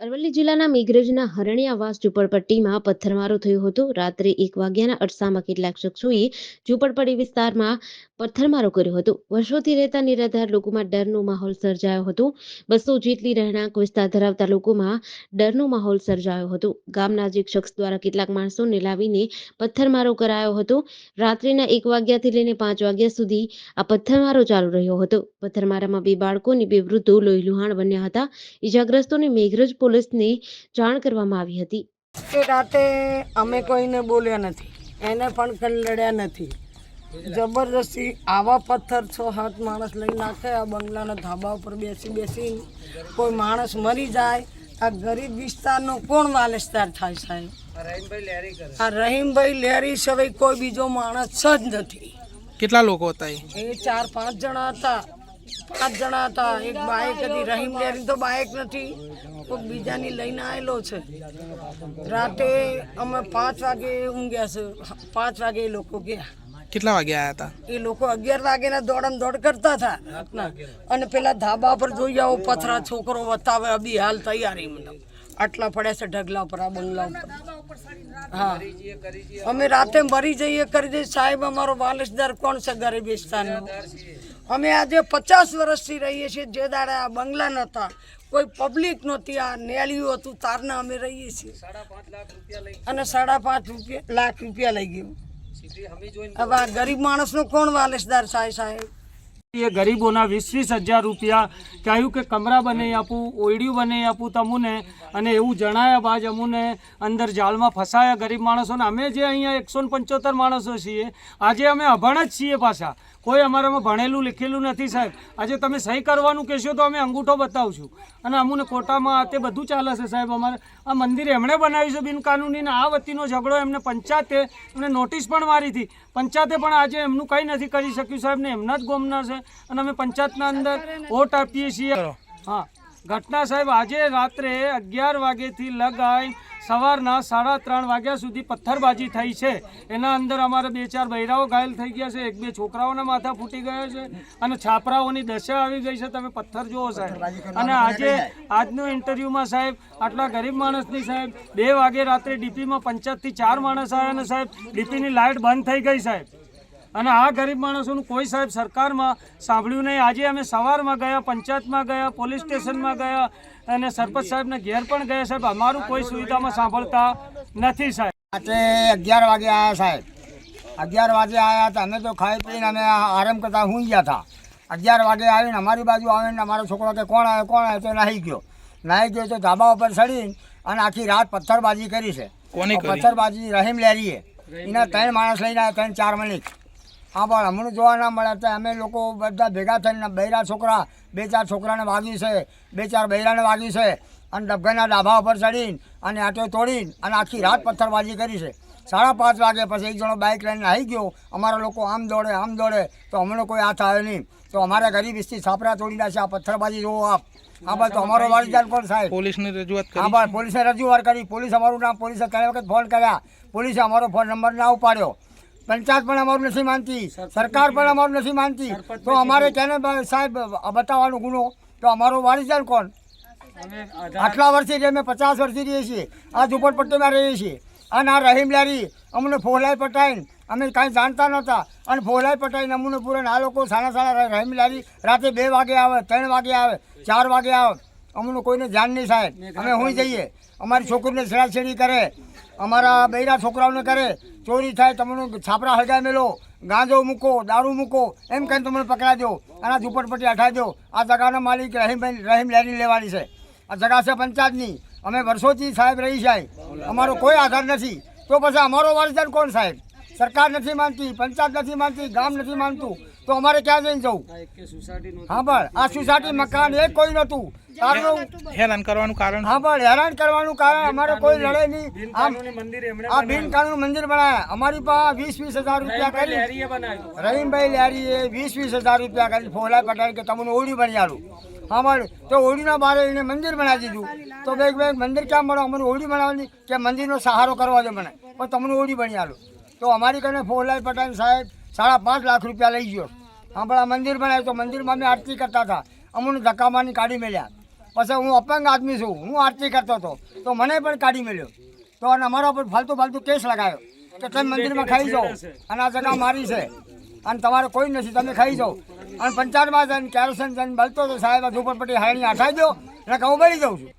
અરવલ્લી જિલ્લાના મેઘરજના હરણિયાવાસ ઝુંપડપટ્ટીમાં પથ્થરમારો થયો હતો. રાત્રે એક વાગ્યાના અરસામાં કેટલાક શખ્સોએ ઝુંપડપટ્ટી વિસ્તારમાં પથ્થરમારો કર્યો હતો. વર્ષોથી રહેતા નિરાધાર લોકોમાં ડરનો માહોલ સર્જાયો હતો. બસો જેટલી રહેણાંક વિસ્તાર ધરાવતા લોકોમાં ડરનો માહોલ સર્જાયો હતો. ગામના જ એક શખ્સ દ્વારા કેટલાક માણસોને લાવીને પથ્થરમારો કરાયો હતો. રાત્રિના એક વાગ્યાથી લઈને પાંચ વાગ્યા સુધી આ પથ્થરમારો ચાલુ રહ્યો હતો. પથ્થરમારામાં બે બાળકો અને બે વૃદ્ધો લોહીલુહાણ બન્યા હતા. ઈજાગ્રસ્તોને મેઘરજ પોલીસને જાણ કરવામાં આવી હતી. એ રાતે અમે કોઈને બોલ્યા નથી. એને પણ કંઈ લડ્યા નથી. જબરદસ્તી આવા પથ્થર છ હાથ માણસ લઈ નાખે આ બંગલાના ધાબા ઉપર બેસી બેસી કોઈ માણસ મરી જાય. આ ગરીબ વિસ્તારનો કોણ વાલેસ્તાર થાય સાહેબ? આ રહીમભાઈ લેરી સિવાય કોઈ બીજો માણસ જ નથી. કેટલા લોકો હતા એ? એ ચાર પાંચ જણા હતા. પાંચ જણા હતા. એક બાઇક હતી. રહીમ લેરી તો બાઇક નથી. કોઈ બીજાની લઈને આવેલો છે. રાતે અમે પાંચ વાગે ઊંઘ્યા છે. પાંચ વાગે એ લોકો ગયા. કેટલા વાગે આવ્યા હતા? એ લોકો અગિયાર વાગેના દોડમ દોડ કરતા હતા. રાતના અને પેલા ધાબા પર જોઈ આવો પથરા છોકરો બતાવે અભી હાલ તૈયારી મતલબ આટલા પડ્યા છે ઢગલા ઉપર આ બંગલા ઉપર. હા. અમે રાતે મરી જઈએ કરી દઈએ. સાહેબ અમારો વાલસદાર કોણ છે ગરીબ વિસ્તારનો અમે આજે પચાસ વર્ષથી રહીએ છીએ. જે દાડે આ બંગલા નહોતા કોઈ પબ્લિક નહોતી, આ નેલિયું હતું, તારના અમે રહીએ છીએ. અને સાડા પાંચ રૂપિયા, લાખ રૂપિયા લઈ ગયું. હવે આ ગરીબ માણસનો કોણ વાલેસદાર સાહેબ? સાહેબ, એ ગરીબોના વીસ વીસ હજાર રૂપિયા કહ્યું કે કમરા બનાવી આપું, ઓયડિયું બનાવી આપું તમુને, અને એવું જણાયા બાદ અમુને અંદર જાળમાં ફસાયા ગરીબ માણસોને. અમે જે અહીંયા એકસો પંચોતેર માણસો છીએ, આજે અમે અભણ જ છીએ પાછા. કોઈ અમારામાં ભણેલું લીખેલું નથી સાહેબ. આજે તમે સહી કરવાનું કહેશો તો અમે અંગૂઠો બતાવશું. અને અમુને કોટામાં તે બધું ચાલે છે સાહેબ. અમારે આ મંદિર એમણે બનાવ્યું છે બિનકાનૂની આ વતીનો ઝઘડો એમને પંચાયતે એમને નોટિસ પણ મારી હતી. પંચાયતે પણ આજે એમનું કંઈ નથી કરી શક્યું સાહેબ ને એમના જ ગોમના છે. અને અમે પંચાયતના અંદર વોટ આપીએ છીએ. હા. ઘટના સાહેબ આજે રાત્રે અગિયાર વાગ્યાથી લગાઈ સવારના સાડા ત્રણ વાગ્યા સુધી પથ્થરબાજી થઈ છે. એના અંદર અમારે બે ચાર બૈરાઓ ઘાયલ થઈ ગયા છે. એક બે છોકરાઓના માથા ફૂટી ગયા છે અને છાપરાઓની દશા આવી ગઈ છે. તમે પથ્થર જુઓ સાહેબ. અને આજે આજનું ઇન્ટરવ્યુમાં સાહેબ, આટલા ગરીબ માણસની સાહેબ, બે વાગે રાત્રે ડીપીમાં પંચાયતથી ચાર માણસ આવ્યા અને સાહેબ, ડીપીની લાઇટ બંધ થઈ ગઈ સાહેબ. અને આ ગરીબ માણસોનું કોઈ સાહેબ સરકારમાં સાંભળ્યું નહીં. આજે અમે સવારમાં ગયા પંચાયતમાં ગયા પોલીસ સ્ટેશનમાં ગયા અને સરપંચ સાહેબને ઘેર પણ ગયા. સાહેબ અમારું કોઈ સુવિધામાં સાંભળતા નથી સાહેબ. રાત્રે અગિયાર વાગે આવ્યા સાહેબ. અગિયાર વાગે આવ્યા હતા. અમે તો ખાઈ પીને અમે આરામ કરતા હું ગયા હતા. અગિયાર વાગે આવીને અમારી બાજુ આવીને અમારો છોકરો કે કોણ આવ્યો કોણ આવ્યો? તો નાહી ગયો. નાહી ગયો તો ધાબા ઉપર ચડીને અને આખી રાત પથ્થરબાજી કરી છે. કોને પથ્થરબાજી રહીમ લેરીએ. એના ત્રણ માણસ લઈને આવ્યા ત્રણ ચાર મિનિટ હા પણ હમણાં જોવા ના મળે તો અમે લોકો બધા ભેગા થઈને બૈરા છોકરા બે ચાર છોકરાને વાગ્યું છે બે ચાર બૈરાને વાગ્યું છે અને ડબગાના ડાભા ઉપર ચડીને અને આટો તોડીને અને આખી રાત પથ્થરબાજી કરી છે. સાડા પાંચ વાગે પછી એક જણો બાઇક લઈને આવી ગયો. અમારા લોકો આમ દોડે આમ દોડે તો અમને કોઈ હાથ આવે નહીં. તો અમારા ગરીબ વિસ્તી છાપરા તોડી નાખે આ પથ્થરબાજી જોવો આપ. હા બસ તો અમારો વાલીદાન કોણ સાહેબ? પોલીસને રજૂઆત હા બસ પોલીસે રજૂઆત કરી. પોલીસ અમારું નામ પોલીસે ત્રણ વખત ફોન કર્યા. પોલીસે અમારો ફોન નંબર ના ઉપાડ્યો. પંચાયત પણ અમારું નથી માનતી સરકાર પણ અમારું નથી માનતી. તો અમારે કેને સાહેબ બતાવવાનો ગુનો? તો અમારો વારિસદાર કોણ? આટલા વર્ષથી અમે પચાસ વર્ષથી રહીએ છીએ આ ઝુંપડપટ્ટીમાં રહીએ છીએ. અને આ રહીમ લારી અમને ફોલાઈ પટાઈને અમે કાંઈ જાણતા નહોતા. અને ફોલાઈ પટાઈને અમને પૂરે આ લોકો સારા સારા રહીમ લારી રાતે બે વાગે આવે ત્રણ વાગે આવે ચાર વાગે આવે. અમને કોઈને ધ્યાન નહીં સાહેબ. અમે હું જઈએ. અમારી છોકરીને છેડાછેડી કરે. અમારા બૈરા છોકરાઓને કરે ચોરી થાય તમને છાપરા હળગાઈ મેલો ગાંજો મૂકો દારૂ મૂકો એમ કહીને તમને પકડાજો અને ઝુંપડપટ્ટી હટાવી દો આ જગાના માલિક રહીમભાઈ રહીમ લેરી લેવાની છે. આ જગા છે પંચાયતની. અમે વર્ષોથી સાહેબ રહી જાય અમારો કોઈ આધાર નથી. તો પછી અમારો વારસદાર કોણ સાહેબ? સરકાર નથી માનતી પંચાયત નથી માનતી ગામ નથી માનતું. તો અમારે ક્યાં જઈને જવું? હા પણ આ સોસાયટી મકાન એ કોઈ નહોતું. હેરાન કરવાનું કારણ? હા પણ હેરાન કરવાનું કારણ અમારે કોઈ લડે નહીં. આમ આ બિનકાનૂની મંદિર બનાવ્યા અમારી પાસે વીસ વીસ હજાર રૂપિયા કરી. રહીમભાઈ લારીએ વીસ વીસ હજાર રૂપિયા કરી. ફોલા પટાઈ કે તમને ઓડી બની આલું હા મળે તો ઓડીના બારે એને મંદિર બનાવી દીધું. તો બે ભાઈ મંદિર ક્યાં મળો? અમને ઓડી બનાવવાની કે મંદિરનો સહારો કરવા દે મને. પણ તમને ઓડી બની આલું તો અમારી કને ફોલાઈ પટેલ સાહેબ સાડા પાંચ લાખ રૂપિયા લઈ ગયો. હા પણ આ મંદિર બનાવ્યું. તો મંદિરમાં અમે આરતી કરતા હતા. અમને ધક્કામાની કાઢી મેળ્યા પછી હું અપંગ આદમી છું, હું આરતી કરતો હતો. તો મને પણ કાઢી મળ્યો તો અને અમારા પર ફાલતુ ફાલતુ કેસ લગાવ્યો કે તમે મંદિરમાં ખાઈ જાઓ. અને આ જગા મારી છે. અને તમારે કોઈ નથી, તમે ખાઈ જાઓ. અને પંચાયતમાં જઈને કેરોસન જઈને બળતો હતો, સાહેબ ઝૂંપડપટ્ટી હાયણી આઠાઈ દો, એટલે હું બળી જાઉં છું.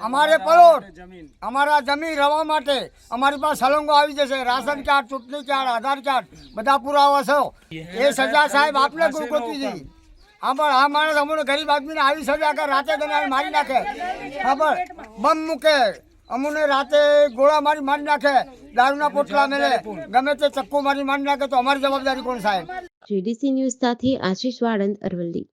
અમારે પલોટ અમારા જમીન રવા માટે અમારી પાસે સલંગો આવી જશે. રાશન કાર્ડ, ચૂંટણી કાર્ડ, આધાર કાર્ડ, બધા પુરાવા છે. એ સજા સાહેબ આપને ગુરુકૃતિજી હા આ માણસ અમને ગરીબ આદમીને આવી સજા કરે રાતે તને મારી નાખે. હા બમ મૂકે. અમુને રાતે ગોળા મારી મારી નાખે. દારૂના પોટલા મેલે. ગમે તે ચક્કુ મારી મારી નાખે તો અમારી જવાબદારી કોણ સાહેબ? જીડીસી ન્યૂઝ સાથે આશીષ વાળંદ અરવલ્લી.